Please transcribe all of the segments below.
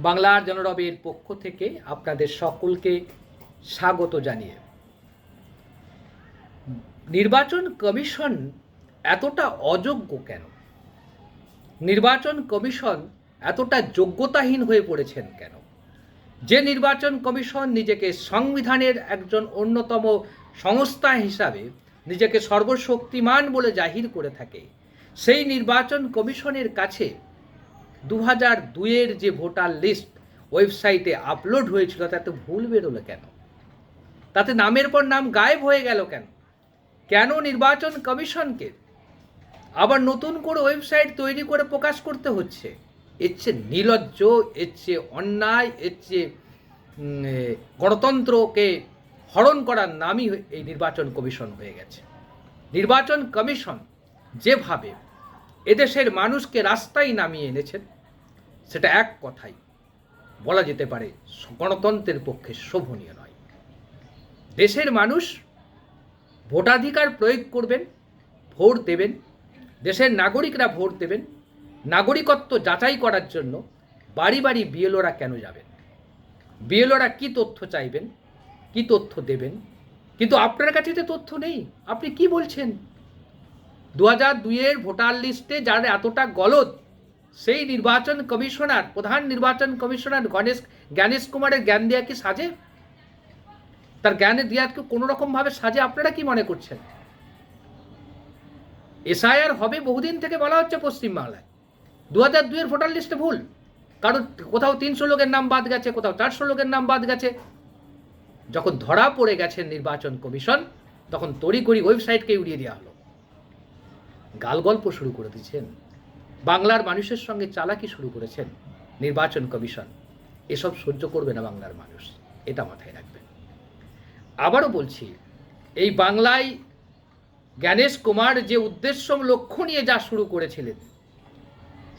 বাংলার জনরবের পক্ষ থেকে আপনাদের সকলকে স্বাগত জানিয়ে। নির্বাচন কমিশন এতটা অযোগ্য কেন? নির্বাচন কমিশন এতটা যোগ্যতাহীন হয়ে পড়েছেন কেন? যে নির্বাচন কমিশন নিজেকে সংবিধানের একজন অন্যতম সংস্থা হিসাবে নিজেকে সর্বশক্তিমান বলে জাহির করে থাকে, সেই নির্বাচন কমিশনের কাছে দু হাজার দুইয়ের যে ভোটার লিস্ট ওয়েবসাইটে আপলোড হয়েছিল, তাতে ভুল বেরোলো কেন? তাতে নামের পর নাম গায়েব হয়ে গেল কেন? কেন নির্বাচন কমিশনকে আবার নতুন করে ওয়েবসাইট তৈরি করে প্রকাশ করতে হচ্ছে? এর চেয়ে নির্লজ্জ এর চেয়ে অন্যায়, এর চেয়ে গণতন্ত্রকে হরণ করার নামই এই নির্বাচন কমিশন হয়ে গেছে। নির্বাচন কমিশন যেভাবে এদেশের মানুষকে রাস্তায় নামিয়ে এনেছেন সেটা এক কথাই। বলা যেতে পারে গণতন্ত্রের পক্ষে শোভনীয় নয়। দেশের মানুষ ভোটাধিকার প্রয়োগ করবেন, ভোট দেবেন, দেশের নাগরিকরা ভোট দেবেন, নাগরিকত্ব যাচাই করার জন্য বাড়ি বাড়ি বিএলওরা কেন যাবেন? বিএলওরা কি তথ্য চাইবেন, কি তথ্য দেবেন? কিন্তু আপনার কাছে তো তথ্য নেই, আপনি কি বলছেন? দু হাজার দুইয়ের ভোটার লিস্টে যার এতটা গলদ সেই নির্বাচন কমিশনার, প্রধান নির্বাচন কমিশনার গণেশ, জ্ঞানেশ কুমারের জ্ঞান দেয়া কি সাজে? তার জ্ঞানের দেওয়াকে কোনো রকমভাবে সাজে, আপনারা কি মনে করছেন? এসআইআর হবে বহুদিন থেকে বলা হচ্ছে পশ্চিমবাংলায়। দু হাজার দুইয়ের ভোটার লিস্টে ভুল। কারণ কোথাও তিনশো লোকের নাম বাদ গেছে, কোথাও চারশো লোকের নাম বাদ গেছে। যখন ধরা পড়ে গেছেন নির্বাচন কমিশন, তখন তড়িঘড়ি ওয়েবসাইটকে উড়িয়ে দেওয়া হলো। গাল গল্প শুরু করে দিয়েছেন বাংলার মানুষের সঙ্গে চালাকি শুরু করেছেন নির্বাচন কমিশন। এসব সহ্য করবে না বাংলার মানুষ, এটা মাথায় রাখবেন। আবারও বলছি, এই বাংলায় জ্ঞানেশ কুমার যে উদ্দেশ্য লক্ষ্য নিয়ে যা শুরু করেছিলেন,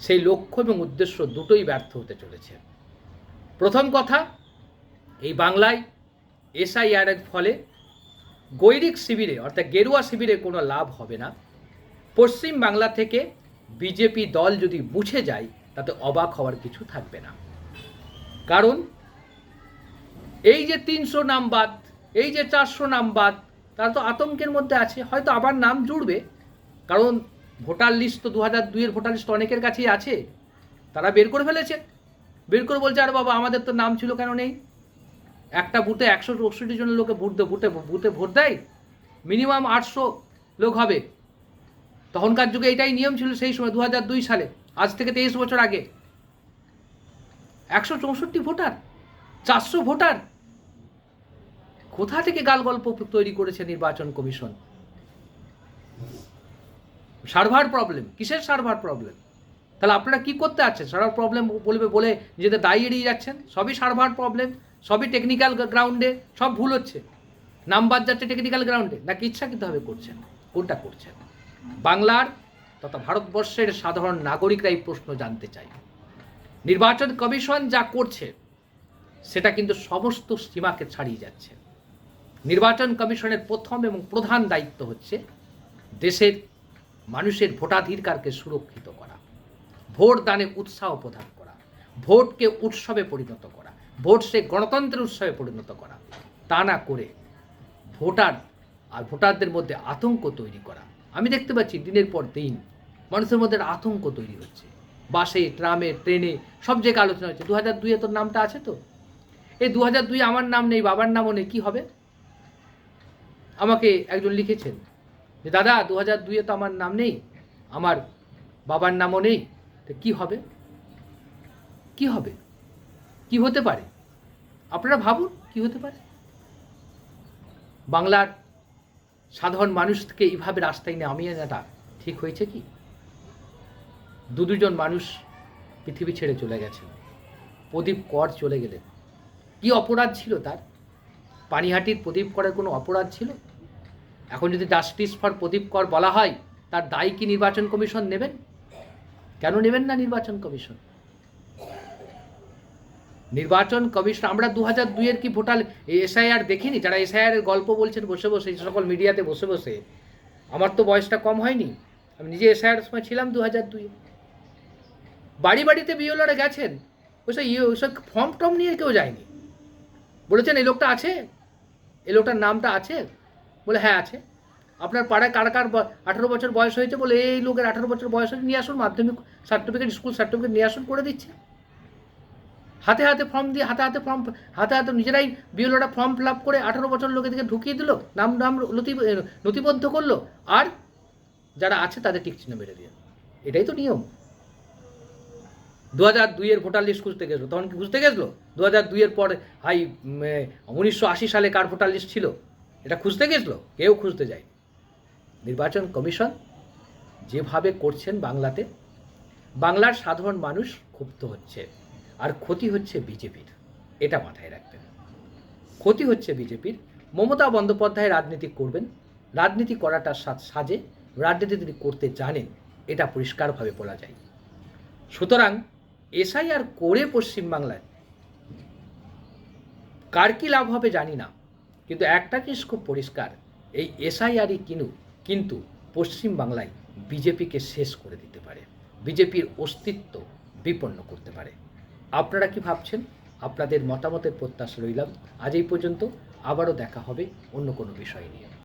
সেই লক্ষ্য এবং উদ্দেশ্য দুটোই ব্যর্থ হতে চলেছে। প্রথম কথা, এই বাংলায় এসআইআর এর ফলে গৈরিক শিবিরে, অর্থাৎ গেরুয়া শিবিরে কোনো লাভ হবে না। পশ্চিম বাংলা থেকে বিজেপি দল যদি মুছে যায়, তাতে অবাক হওয়ার কিছু থাকবে না। কারণ, এই যে তিনশো নাম বাদ, এই যে চারশো নাম বাদ, তারা তো আতঙ্কের মধ্যে আছে, হয়তো আবার নাম জুড়বে। কারণ, ভোটার লিস্ট তো দু হাজার দুইয়ের ভোটার লিস্ট অনেকের কাছেই আছে। তারা বের করে ফেলেছে। বের করে বলছে, আর বাবা, আমাদের তো নাম ছিল কেন নেই? একটা বুথে একশো চৌষট্টি জন লোকে ভোট দেয় বুথে বুথে ভোট দেয়। মিনিমাম আটশো লোক হবে। তখনকার যুগে এটাই নিয়ম ছিল সেই সময় দু দুই সালে। আজ থেকে তেইশ বছর আগে। একশো চৌষট্টি ভোটার, চারশো ভোটার। কোথা থেকে গাল গল্প তৈরি করেছে নির্বাচন কমিশন? সার্ভার প্রবলেম, কিসের সার্ভার প্রবলেম? তাহলে আপনারা কি করতে আছেন সার্ভার প্রবলেম বলবে বলে নিজেদের দায়ী এড়িয়ে যাচ্ছেন? সবই সার্ভার প্রবলেম, সবই টেকনিক্যাল গ্রাউন্ডে সব ভুল হচ্ছে। নাম্বার যাচ্ছে টেকনিক্যাল গ্রাউন্ডে নাকি ইচ্ছাকৃতভাবে করছেন? কোনটা করছেন? বাংলার তথা ভারতবর্ষের সাধারণ নাগরিকরা এই প্রশ্ন জানতে চায়। নির্বাচন কমিশন যা করছে, সেটা কিন্তু সমস্ত সীমাকে ছাড়িয়ে যাচ্ছে। নির্বাচন কমিশনের প্রথম এবং প্রধান দায়িত্ব হচ্ছে দেশের মানুষের ভোটাধিকারকে সুরক্ষিত করা, ভোট দানে উৎসাহ প্রদান করা, ভোটকে উৎসবে পরিণত করা, ভোট সে গণতন্ত্রের উৎসবে পরিণত করা। তা না করে ভোটার আর ভোটারদের মধ্যে আতঙ্ক তৈরি করা আমি দেখতে পাচ্ছি দিনের পর দিন মানুষের মধ্যে আতঙ্ক তৈরি হচ্ছে। বাসে, ট্রামে, ট্রেনে, সব জায়গায় আলোচনা হচ্ছে। দু হাজার দুইয়ে তোর নামটা আছে তো? এই দু হাজার দুই আমার নাম নেই, বাবার নামও নেই, কী হবে? আমাকে একজন লিখেছেন যে, দাদা দু হাজার দুইয়ে তো আমার নাম নেই, আমার বাবার নামও নেই, তো কী হবে? কি হবে? কি হতে পারে? আপনারা ভাবুন, কি হতে পারে? বাংলার সাধারণ মানুষকে এইভাবে রাস্তায় নামিয়ে আনাটা ঠিক হয়েছে কি? দু দুজন মানুষ পৃথিবী ছেড়ে চলে গেছেন প্রদীপ কর চলে গেলেন। কি অপরাধ ছিল তার? পানিহাটির প্রদীপ করের কোনো অপরাধ ছিল? এখন যদি জাস্টিস ফর প্রদীপ কর বলা হয়, তার দায়ী কি নির্বাচন কমিশন নেবেন? কেন নেবেন না নির্বাচন কমিশন? নির্বাচন কমিশন, আমরা দু হাজার দুইয়ের কি ভোটার? এসআইআর দেখিনি? যারা এসআইআর এর গল্প বলছেন বসে বসে সকল মিডিয়াতে বসে বসে, আমার তো বয়সটা কম হয়নি। আমি নিজে এসআইআর সময় ছিলাম দু হাজার দুইয়ে। বাড়ি বাড়িতে বিওলারে গেছেন। ওইসব ইয়ে ওইসব ফর্ম টর্ম নিয়ে কেউ যায়নি। বলেছেন এই লোকটা আছে? এই লোকটার নামটা আছে? বলে হ্যাঁ আছে। আপনার পাড়ায় কার কার আঠারো বছর বয়স হয়েছে? বলে, এই লোকের আঠারো বছর বয়স হয়েছে, নিয়ে আসুন, মাধ্যমিক সার্টিফিকেট স্কুল সার্টিফিকেট নিয়ে আসুন, করে দিচ্ছে। হাতে হাতে ফর্ম দিয়ে, হাতে হাতে ফর্ম হাতে হাতে নিজেরাই বিএলওরা ফর্ম ফিল আপ করে আঠারো বছর লোকেদেরকে ঢুকিয়ে দিল, নাম নাম নথি, নথিবদ্ধ করল, আর যারা আছে তাদের টিক চিহ্ন মেরে দিয়ে। এটাই তো নিয়ম। দু হাজার দুইয়ের ভোটার লিস্ট খুঁজতে গেছিল, তখন কি খুঁজতে গেছিল? দু হাজার দুইয়ের পর, হাই উনিশশো আশি সালে কার ভোটার লিস্ট ছিল? এটা খুঁজতে গেছিল, কেউ খুঁজতে যায়নি। নির্বাচন কমিশন যেভাবে করছেন বাংলাতে, বাংলার সাধারণ মানুষ ক্ষুব্ধ হচ্ছে। আর ক্ষতি হচ্ছে বিজেপির। এটা মাথায় রাখবেন। ক্ষতি হচ্ছে বিজেপির। মমতা বন্দ্যোপাধ্যায় রাজনীতি করবেন। রাজনীতি করাটা সাজে। রাজনীতি তিনি করতে জানেন। এটা পরিষ্কারভাবে বলা যায়। সুতরাং এসআইআর করে পশ্চিমবাংলায় কার কি লাভ হবে জানি না। কিন্তু একটা জিনিস খুব পরিষ্কার। এই এসআইআরই কিনু কিন্তু পশ্চিমবাংলায় বিজেপিকে শেষ করে দিতে পারে। বিজেপির অস্তিত্ব বিপন্ন করতে পারে। আপনারা কি ভাবছেন? আপনাদের মতামতের প্রত্যাশা রইলাম। আজ এই পর্যন্ত আবারও দেখা হবে অন্য কোনো বিষয় নিয়ে।